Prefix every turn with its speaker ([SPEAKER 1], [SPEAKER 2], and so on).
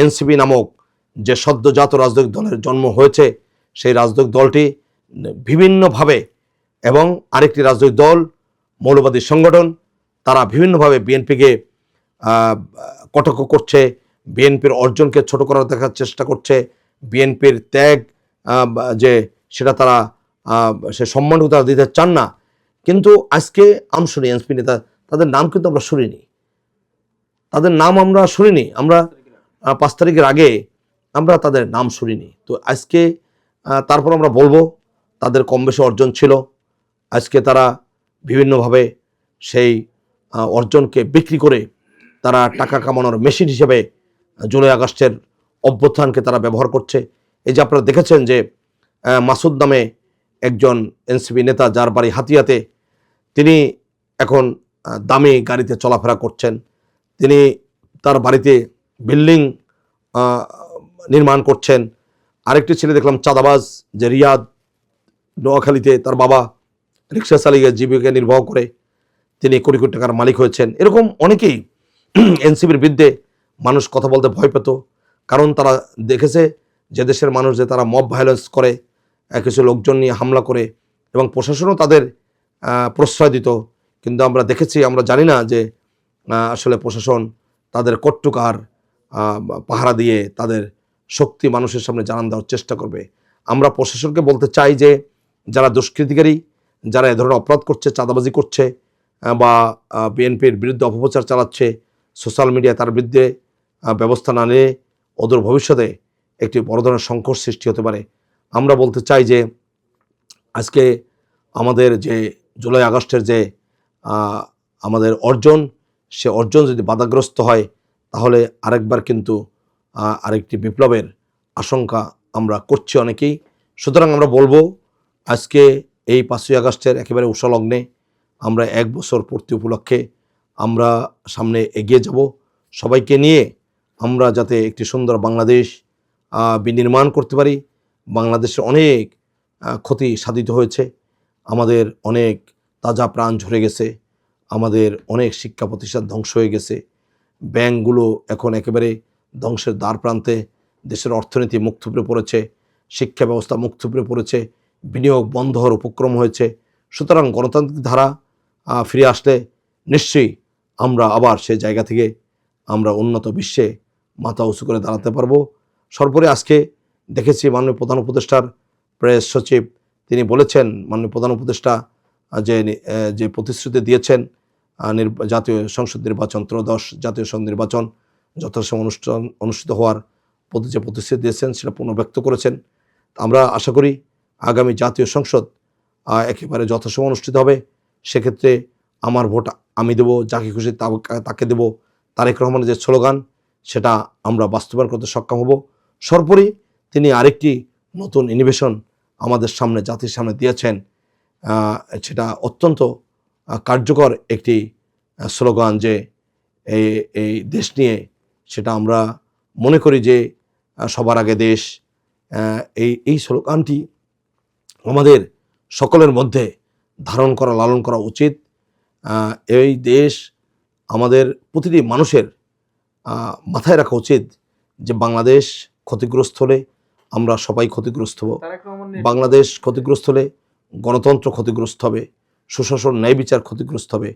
[SPEAKER 1] NCP নামক যে সদ্যজাত রাজনৈতিক দলের জন্ম হয়েছে, সেই রাজনৈতিক দলটি বিভিন্নভাবে এবং আরেকটি রাজনৈতিক দল, মৌলবাদী সংগঠন, তারা বিভিন্নভাবে বিএনপিকে কটাক্ষ করছে, বিএনপির অর্জনকে ছোট করার দেখার চেষ্টা করছে, বিএনপির ত্যাগ যে সেটা তারা সে সম্মানটুকু তারা দিতে চান না। কিন্তু আজকে আমি শুনি এনসপি নেতা, তাদের নাম কিন্তু আমরা শুনিনি। তাদের নাম আমরা শুনিনি। আমরা পাঁচ তারিখের আগে আমরা তাদের নাম শুনিনি। তো আজকে তারপর আমরা বলব, তাদের কম বেশি অর্জন ছিল। আজকে তারা বিভিন্নভাবে সেই অর্জনকে বিক্রি করে তারা টাকা কামানোর মেশিন হিসেবে জুলাই আগস্টের অভ্যুত্থানকে তারা ব্যবহার করছে। এই যে আপনারা দেখেছেন যে মাসুদ নামে একজন এনসিপি নেতা যার বাড়ি হাতিয়াতে, তিনি এখন দামি গাড়িতে চলাফেরা করছেন। তিনি তার বাড়িতে বিল্ডিং নির্মাণ করছেন। আরেকটি ছেলে দেখলাম চাঁদাবাজ, যে রিয়াদ, নোয়াখালীতে তার বাবা রিক্সা চালিয়ে জীবিকা নির্বাহ করে, তিনি কোটি কোটি টাকার মালিক হয়েছেন। এরকম অনেকেই এনসিপির বিরুদ্ধে মানুষ কথা বলতে ভয় পেত, কারণ তারা দেখেছে যে দেশের মানুষ যে তারা মব ভায়োলেন্স করে কিছু লোকজন নিয়ে হামলা করে, এবং প্রশাসনও তাদের প্রশ্রয় দিত। কিন্তু আমরা দেখেছি, আমরা জানি না যে আসলে প্রশাসন তাদের কট্টুকার পাহারা দিয়ে তাদের শক্তি মানুষের সামনে জানান দেওয়ার চেষ্টা করবে। আমরা প্রশাসনকে বলতে চাই যে, যারা দুষ্কৃতিকারী, যারা এ ধরনের অপরাধ করছে, চাঁদাবাজি করছে বা বিএনপির বিরুদ্ধে অপপ্রচার চালাচ্ছে, সোশ্যাল মিডিয়ায় তার বিরুদ্ধে ব্যবস্থা না নিয়ে অদূর ভবিষ্যতে একটি বড় ধরনের সংকট সৃষ্টি হতে পারে। আমরা বলতে চাই যে, আজকে আমাদের যে জুলাই আগস্টের যে আমাদের অর্জন, সে অর্জন যদি বাধাগ্রস্ত হয় তাহলে আরেকবার কিন্তু আরেকটি বিপ্লবের আশঙ্কা আমরা করছি অনেকেই। সুতরাং আমরা বলব, আজকে এই পাঁচই আগস্টের একেবারে উষলগ্নে আমরা এক বছর পূর্তি উপলক্ষে আমরা সামনে এগিয়ে যাব। সবাইকে নিয়ে আমরা যাতে একটি সুন্দর বাংলাদেশ বিনির্মাণ করতে পারি। বাংলাদেশের অনেক ক্ষতি সাধিত হয়েছে। আমাদের অনেক তাজা প্রাণ ঝরে গেছে। আমাদের অনেক শিক্ষা প্রতিষ্ঠান ধ্বংস হয়ে গেছে। ব্যাংকগুলো এখন একেবারে ধ্বংসের দ্বার প্রান্তে, দেশের অর্থনীতি মুখ থুপড়ে পড়েছে, শিক্ষা ব্যবস্থা মুখ থুবড়ে পড়েছে, বিনিয়োগ বন্ধ হওয়ার উপক্রম হয়েছে। সুতরাং গণতান্ত্রিক ধারা ফিরে আসলে নিশ্চয়ই আমরা আবার সেই জায়গা থেকে আমরা উন্নত বিশ্বে মাথা উঁচু করে দাঁড়াতে পারব। সর্বোপরি আজকে দেখেছি মাননীয় প্রধান উপদেষ্টার প্রেস সচিব, তিনি বলেছেন, মাননীয় প্রধান উপদেষ্টা যে যে প্রতিশ্রুতি দিয়েছেন জাতীয় সংসদ নির্বাচন, ত্রয়োদশ জাতীয় সংসদ নির্বাচন যথাসময় অনুষ্ঠান অনুষ্ঠিত হওয়ার প্রতি যে প্রতিশ্রুতি দিয়েছেন সেটা পুনর্ব্যক্ত করেছেন। আমরা আশা করি আগামী জাতীয় সংসদ একেবারে যথাসময় অনুষ্ঠিত হবে। সেক্ষেত্রে আমার ভোট আমি দেবো, যাকে খুশি তাকে দেব। তারেক রহমানের যে স্লোগান, সেটা আমরা বাস্তবায়ন করতে সক্ষম হব। সর্বোপরি তিনি আরেকটি নতুন ইনোভেশন আমাদের সামনে, জাতির সামনে দিয়েছেন। সেটা অত্যন্ত কার্যকর একটি স্লোগান যে এই এই দেশ নিয়ে সেটা আমরা মনে করি যে সবার আগে দেশ এই এই স্লোগানটি আমাদের সকলের মধ্যে ধারণ করা লালন করা উচিত। এই দেশ আমাদের প্রতিটি মানুষের মাথায় রাখা উচিত যে বাংলাদেশ ক্ষতিগ্রস্ত হলে আমরা সবাই ক্ষতিগ্রস্ত হব। বাংলাদেশ ক্ষতিগ্রস্ত হলে গণতন্ত্র ক্ষতিগ্রস্ত হবে। সুশাসন ন্যায় বিচার ক্ষতিগ্রস্ত হবে।